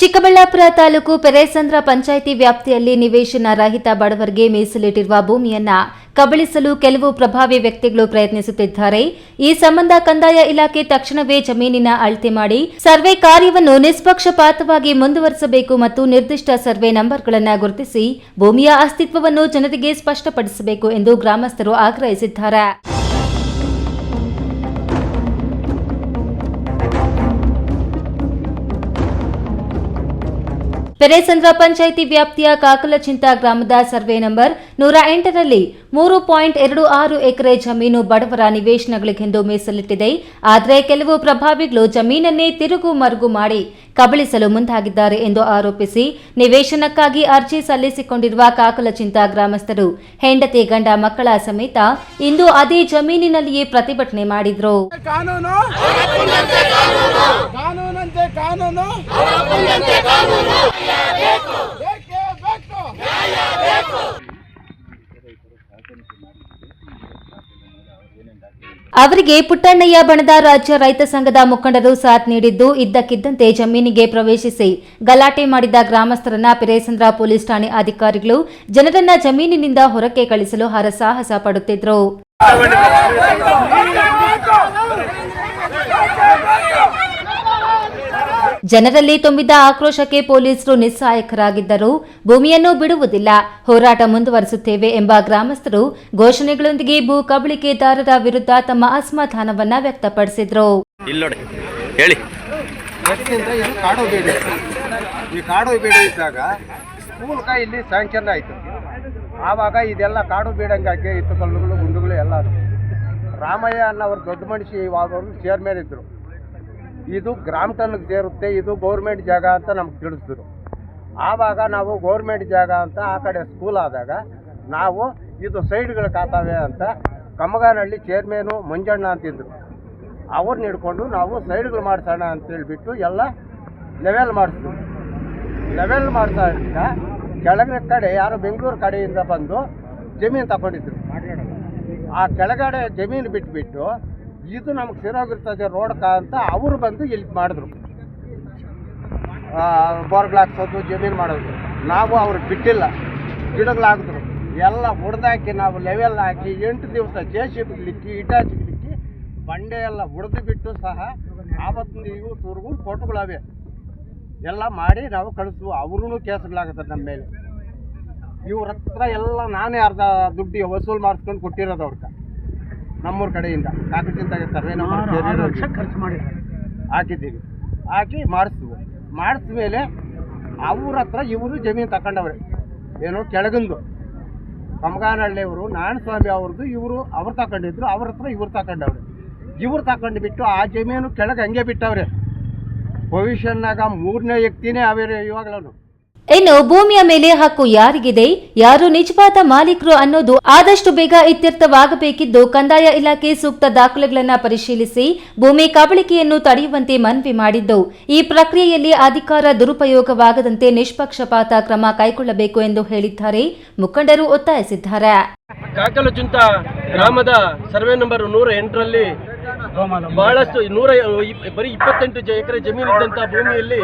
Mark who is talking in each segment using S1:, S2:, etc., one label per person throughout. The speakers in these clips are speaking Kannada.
S1: ಚಿಕ್ಕಬಳ್ಳಾಪುರ ತಾಲೂಕು ಪೆರೇಸಂದ್ರ ಪಂಚಾಯಿತಿ ವ್ಯಾಪ್ತಿಯಲ್ಲಿ ನಿವೇಶನ ರಹಿತ ಬಡವರಿಗೆ ಮೀಸಲಿಟ್ಟಿರುವ ಭೂಮಿಯನ್ನ ಕಬಳಿಸಲು ಕೆಲವು ಪ್ರಭಾವಿ ವ್ಯಕ್ತಿಗಳು ಪ್ರಯತ್ನಿಸುತ್ತಿದ್ದಾರೆ. ಈ ಸಂಬಂಧ ಕಂದಾಯ ಇಲಾಖೆ ತಕ್ಷಣವೇ ಜಮೀನಿನ ಅಳತೆ ಮಾಡಿ ಸರ್ವೆ ಕಾರ್ಯವನ್ನು ನಿಷ್ಪಕ್ಷಪಾತವಾಗಿ ಮುಂದುವರಿಸಬೇಕು ಮತ್ತು ನಿರ್ದಿಷ್ಟ ಸರ್ವೆ ನಂಬರ್ಗಳನ್ನು ಗುರುತಿಸಿ ಭೂಮಿಯ ಅಸ್ತಿತ್ವವನ್ನು ಜನರಿಗೆ ಸ್ಪಷ್ಟಪಡಿಸಬೇಕು ಎಂದು ಗ್ರಾಮಸ್ಥರು ಆಗ್ರಹಿಸಿದ್ದಾರೆ. ಪೆರೇಸಂದ್ರ ಪಂಚಾಯಿತಿ ವ್ಯಾಪ್ತಿಯ ಕಾಕಲಚಿಂತ ಗ್ರಾಮದ ಸರ್ವೆ ನಂಬರ್ ನೂರ ಎಂಟರಲ್ಲಿ ಮೂರು ಪಾಯಿಂಟ್ ಎರಡು ಆರು ಎಕರೆ ಜಮೀನು ಬಡವರ ನಿವೇಶನಗಳಿಗೆಂದು ಮೀಸಲಿಟ್ಟಿದೆ. ಆದರೆ ಕೆಲವು ಪ್ರಭಾವಿಗಳು ಜಮೀನನ್ನೇ ತಿರುಗು ಮರುಗು ಮಾಡಿ ಕಬಳಿಸಲು ಮುಂದಾಗಿದ್ದಾರೆ ಎಂದು ಆರೋಪಿಸಿ ನಿವೇಶನಕ್ಕಾಗಿ ಅರ್ಜಿ ಸಲ್ಲಿಸಿಕೊಂಡಿರುವ ಕಾಕಲಚಿಂತ ಗ್ರಾಮಸ್ಥರು ಹೆಂಡತಿ ಗಂಡ ಮಕ್ಕಳ ಸಮೇತ ಇಂದು ಅದೇ ಜಮೀನಿನಲ್ಲಿಯೇ ಪ್ರತಿಭಟನೆ ಮಾಡಿದ್ರು.
S2: ಕಾನೂನು?
S1: ಅವರಿಗೆ ಪುಟ್ಟಣ್ಣಯ್ಯ ಬಣದ ರಾಜ್ಯ ರೈತ ಸಂಘದ ಮುಖಂಡರು ಸಾಥ್ ನೀಡಿದ್ದು, ಇದ್ದಕ್ಕಿದ್ದಂತೆ ಜಮೀನಿಗೆ ಪ್ರವೇಶಿಸಿ ಗಲಾಟೆ ಮಾಡಿದ ಗ್ರಾಮಸ್ಥರನ್ನ ಪಿರೇಸಂದ್ರ ಪೊಲೀಸ್ ಠಾಣೆ ಅಧಿಕಾರಿಗಳು ಜನರನ್ನ ಜಮೀನಿನಿಂದ ಹೊರಕ್ಕೆ ಕಳಿಸಲು ಹರಸಾಹಸ ಪಡುತ್ತಿದ್ರು. ಜನರಲ್ಲಿ ತುಂಬಿದ್ದ ಆಕ್ರೋಶಕ್ಕೆ ಪೊಲೀಸರು ನಿಸ್ಸಹಾಯಕರಾಗಿದ್ದರು ಭೂಮಿಯನ್ನು ಬಿಡುವುದಿಲ್ಲ. ಹೋರಾಟ ಮುಂದುವರಿಸುತ್ತೇವೆ ಎಂಬ ಗ್ರಾಮಸ್ಥರು ಘೋಷಣೆಗಳೊಂದಿಗೆ ಭೂ ಕಬಳಿಕೆದಾರರ ವಿರುದ್ಧ ತಮ್ಮ ಅಸಮಾಧಾನವನ್ನ ವ್ಯಕ್ತಪಡಿಸಿದ್ರು.
S3: ಇಲ್ಲಿ ನೋಡಿ ಹೇಳಿ.
S2: ಯಾಕೆಂದ್ರೆ ಇದು ಕಾಡು ಈ ಕಾಡು ಬೇಡಿ ಇದ್ದಾಗ ಸ್ಕೂಲ್ಗ ಇಲ್ಲಿ ಸ್ಯಾಂಕ್ಷನ್ ಆಯಿತು. ಆವಾಗ ಇದೆಲ್ಲ ಕಾಡು ಬೇಡಂಗಾಗಿ ಇತ್ತು ಕಲ್ಲುಗಳು ಗುಂಡುಗಳು ಎಲ್ಲ. ರಾಮಯ್ಯ ಅನ್ನೋರು ದೊಡ್ಡ ಮನುಷ್ಯ ಇವಾಗ ಚೇರ್ಮನ್ ಇದ್ದರು ಇದು ಗ್ರಾಮ ಟನ್ಗೆ ಸೇರುತ್ತೆ, ಇದು ಗೌರ್ಮೆಂಟ್ ಜಾಗ ಅಂತ ನಮ್ಗೆ ತಿಳಿಸಿದ್ರು. ಆವಾಗ ನಾವು ಗೌರ್ಮೆಂಟ್ ಜಾಗ ಅಂತ ಆ ಕಡೆ ಸ್ಕೂಲ್ ಆದಾಗ ನಾವು ಇದು ಸೈಡ್ಗಳು ಕಾತಾವೆ ಅಂತ ಕಮ್ಮಗಾನಹಳ್ಳಿ ಚೇರ್ಮೇನು ಮಂಜಣ್ಣ ಅಂತಿದ್ರು. ಅವ್ರನ್ನ ಹಿಡ್ಕೊಂಡು ನಾವು ಸೈಡ್ಗಳು ಮಾಡ್ಸೋಣ ಅಂತೇಳ್ಬಿಟ್ಟು ಎಲ್ಲ ಲೆವೆಲ್ ಮಾಡಿಸ್ತು ಲೆವೆಲ್ ಮಾಡ್ಸೋದ್ರಿಂದ ಕೆಳಗಿನ ಕಡೆ ಯಾರು ಬೆಂಗಳೂರು ಕಡೆಯಿಂದ ಬಂದು ಜಮೀನು ತಗೊಂಡಿದ್ರು. ಆ ಕೆಳಗಡೆ ಜಮೀನು ಬಿಟ್ಬಿಟ್ಟು ಇದು ನಮ್ಗೆ ಸಿರೋಗಿರ್ತದೆ ರೋಡ್ಕ ಅಂತ ಅವರು ಬಂದು ಇಲ್ಲಿ ಮಾಡಿದ್ರು. ಬೋರ್ಗಳು ಹಾಕ್ಸೋದು ಜಮೀನು ಮಾಡೋದು. ನಾವು ಅವ್ರಿಗೆ ಬಿಟ್ಟಿಲ್ಲ. ಗಿಡಗಳಾಗಿದ್ರು. ಎಲ್ಲ ಹೊಡೆದಾಕಿ ನಾವು ಲೆವೆಲ್ ಹಾಕಿ ಎಂಟು ದಿವಸ ಜೆ ಸಿ ಇಟಾಚಿ ಬಿಡ್ಲಿಕ್ಕೆ ಬಂಡೆ ಎಲ್ಲ ಹೊಡೆದು ಬಿಟ್ಟು ಸಹ ಆವತ್ತಿನ ಇವತ್ತುವರೆಗೂ ಫೋಟೋಗಳವೆ ಎಲ್ಲ ಮಾಡಿ ನಾವು ಕಳಿಸ್ವು ಅವ್ರೂ ಕೇಸ್ಗಳಾಗುತ್ತೆ ನಮ್ಮ ಮೇಲೆ. ಇವ್ರ ಹತ್ರ ಎಲ್ಲ ನಾನೇ ಅರ್ಧ ದುಡ್ಡು ವಸೂಲು ಮಾಡಿಸ್ಕೊಂಡು ಕೊಟ್ಟಿರೋದು ಅವ್ರಿಗೆ. ನಮ್ಮೂರ ಕಡೆಯಿಂದ ಕಾಕಚಿಂತಾಗ ಸರ್ವೆ ಖರ್ಚು ಮಾಡಿ ಹಾಕಿದ್ದೀವಿ. ಹಾಕಿ ಮಾಡಿಸ್ತೀವಿ ಮಾಡಿಸ್ಮೇಲೆ ಮೇಲೆ ಅವ್ರ ಹತ್ರ ಇವರು ಜಮೀನು ತಗೊಂಡವ್ರೆ ಏನು ಕೆಳಗಿಂದು. ಕಮಗಾನಹಳ್ಳಿಯವರು ನಾರಾಯಣಸ್ವಾಮಿ ಅವ್ರದ್ದು ಇವರು ಅವ್ರು ತಗೊಂಡಿದ್ರು ಅವ್ರ ಹತ್ರ ಇವ್ರು ತಗೊಂಡವ್ರೆ ಇವ್ರು ತಗೊಂಡು ಬಿಟ್ಟು ಆ ಜಮೀನು ಕೆಳಗೆ ಹಂಗೆ ಬಿಟ್ಟವ್ರೆ. ಭವಿಷ್ಯನಾಗ ಮೂರನೇ ವ್ಯಕ್ತಿನೇ ಅವೇರೆ ಇವಾಗಲೂ
S1: ಇನ್ನು ಭೂಮಿಯ ಮೇಲೆ ಹಕ್ಕು ಯಾರಿಗಿದೆ? ಯಾರು ನಿಜವಾದ ಮಾಲೀಕರು ಅನ್ನೋದು ಆದಷ್ಟು ಬೇಗ ಇತ್ಯರ್ಥವಾಗಬೇಕಿದ್ದು ಕಂದಾಯ ಇಲಾಖೆ ಸೂಕ್ತ ದಾಖಲೆಗಳನ್ನು ಪರಿಶೀಲಿಸಿ ಭೂಮಿ ಕಬಳಿಕೆಯನ್ನು ತಡೆಯುವಂತೆ ಮನವಿ ಮಾಡಿದ್ದವು ಈ ಪ್ರಕ್ರಿಯೆಯಲ್ಲಿ ಅಧಿಕಾರ ದುರುಪಯೋಗವಾಗದಂತೆ ನಿಷ್ಪಕ್ಷಪಾತ ಕ್ರಮ ಕೈಗೊಳ್ಳಬೇಕು ಎಂದು ಹೇಳಿದ್ದಾರೆ ಮುಖಂಡರು ಒತ್ತಾಯಿಸಿದ್ದಾರೆ.
S4: ಗ್ರಾಮದ ಸರ್ವೆ ನಂಬರ್ ನೂರ ಎಂಟರಲ್ಲಿ ಬಹಳಷ್ಟು ನೂರ ಬರೀ ಇಪ್ಪತ್ತೆಂಟು ಎಕರೆ ಜಮೀನು ಇದ್ದಂತಹ ಭೂಮಿಯಲ್ಲಿ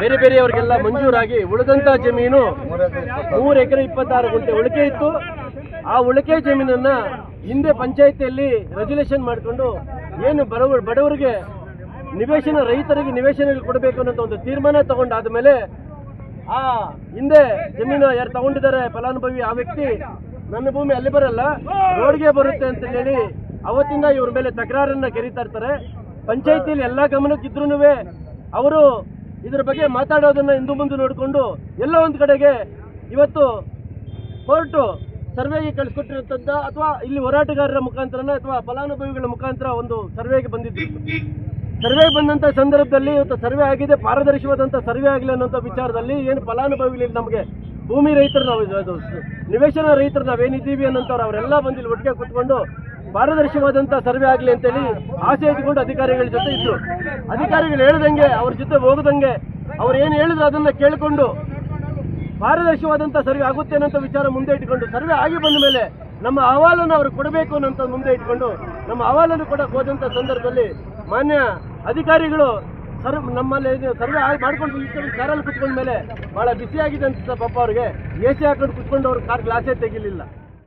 S4: ಬೇರೆ ಬೇರೆಯವರಿಗೆಲ್ಲ ಮಂಜೂರಾಗಿ ಉಳಿದಂತ ಜಮೀನು ಮೂರು ಎಕರೆ ಇಪ್ಪತ್ತಾರು ಗುಂಟೆ ಉಳಿಕೆ ಇತ್ತು. ಆ ಉಳಿಕೆ ಜಮೀನನ್ನ ಹಿಂದೆ ಪಂಚಾಯಿತಿಯಲ್ಲಿ ರೆಜುಲೇಷನ್ ಮಾಡಿಕೊಂಡು ಏನು ಬಡವ ಬಡವರಿಗೆ ನಿವೇಶನ ರೈತರಿಗೆ ನಿವೇಶನಗಳು ಕೊಡಬೇಕು ಅನ್ನೋ ಒಂದು ತೀರ್ಮಾನ ತಗೊಂಡಾದ ಮೇಲೆ ಆ ಹಿಂದೆ ಜಮೀನು ಯಾರು ತಗೊಂಡಿದ್ದಾರೆ, ಫಲಾನುಭವಿ ಆ ವ್ಯಕ್ತಿ ನನ್ನ ಭೂಮಿ ಅಲ್ಲಿ ಬರಲ್ಲ, ರೋಡ್ಗೆ ಬರುತ್ತೆ ಅಂತ ಹೇಳಿ ಅವತ್ತಿಂದ ಇವ್ರ ಮೇಲೆ ತಕರಾರನ್ನ ಕೆರೀತಾ ಇರ್ತಾರೆ. ಪಂಚಾಯತಿಯಲ್ಲಿ ಎಲ್ಲ ಗಮನಕ್ಕಿದ್ರು ಅವರು ಇದ್ರ ಬಗ್ಗೆ ಮಾತಾಡೋದನ್ನ ಹಿಂದೂ ಮುಂದೆ ನೋಡಿಕೊಂಡು ಎಲ್ಲ ಒಂದು ಕಡೆಗೆ ಇವತ್ತು ಕೋರ್ಟು ಸರ್ವೆಗೆ ಕಳಿಸ್ಕೊಟ್ಟಿರುತ್ತಂತ ಅಥವಾ ಇಲ್ಲಿ ಹೋರಾಟಗಾರರ ಮುಖಾಂತರನ ಅಥವಾ ಫಲಾನುಭವಿಗಳ ಮುಖಾಂತರ ಒಂದು ಸರ್ವೆಗೆ ಬಂದಿದ್ದು. ಸರ್ವೆ ಬಂದಂಥ ಸಂದರ್ಭದಲ್ಲಿ ಇವತ್ತು ಸರ್ವೆ ಆಗಿದೆ ಪಾರದರ್ಶಕವಾದಂಥ ಸರ್ವೆ ಆಗಲಿ ಅನ್ನೋಂಥ ವಿಚಾರದಲ್ಲಿ ಏನು ಫಲಾನುಭವಿಗಳು ನಮಗೆ. ಭೂಮಿ ರೈತರು ನಾವು ನಿವೇಶನ ರೈತರು ನಾವೇನಿದ್ದೀವಿ ಅನ್ನೋಂಥವ್ರು ಅವರೆಲ್ಲ ಬಂದಿಲ್ಲಿ ಒಟ್ಟಿಗೆ ಕೂತ್ಕೊಂಡು ಪಾರದರ್ಶಕವಾದಂಥ ಸರ್ವೆ ಆಗಲಿ ಅಂತೇಳಿ ಆಸೆ ಇಟ್ಕೊಂಡು ಅಧಿಕಾರಿಗಳ ಜೊತೆ ಇದ್ರು. ಅಧಿಕಾರಿಗಳು ಹೇಳ್ದಂಗೆ, ಅವ್ರ ಜೊತೆ ಹೋಗದಂಗೆ, ಅವ್ರು ಏನು ಹೇಳಿದ್ರು ಅದನ್ನ ಕೇಳಿಕೊಂಡು ಪಾರದರ್ಶಕವಾದಂಥ ಸರ್ವೆ ಆಗುತ್ತೆ ಅನ್ನೋಂಥ ವಿಚಾರ ಮುಂದೆ ಇಟ್ಕೊಂಡು, ಸರ್ವೆ ಆಗಿ ಬಂದ ಮೇಲೆ ನಮ್ಮ ಅಹವಾಲನ್ನು ಅವ್ರು ಕೊಡಬೇಕು ಅನ್ನೋಂಥ ಮುಂದೆ ಇಟ್ಕೊಂಡು, ನಮ್ಮ ಅಹವಾಲನ್ನು ಕೂಡ ಹೋದಂಥ ಸಂದರ್ಭದಲ್ಲಿ ಮಾನ್ಯ ಅಧಿಕಾರಿಗಳು ಸರ್, ನಮ್ಮಲ್ಲಿ ಸರ್ವೆ ಆಗಿ, ಮಾಡ್ಕೊಂಡು ಕಾರಲ್ಲಿ ಕುತ್ಕೊಂಡ ಮೇಲೆ ಬಹಳ ಬಿಸಿಯಾಗಿದೆ ಅಂತ ಪಾಪ ಅವ್ರಿಗೆ ಎ ಸಿ ಹಾಕೊಂಡು ಕುತ್ಕೊಂಡು ಅವ್ರು ಕಾರ್ ಗ್ಲಾಸೇ ತೆಗಿಲಿಲ್ಲ.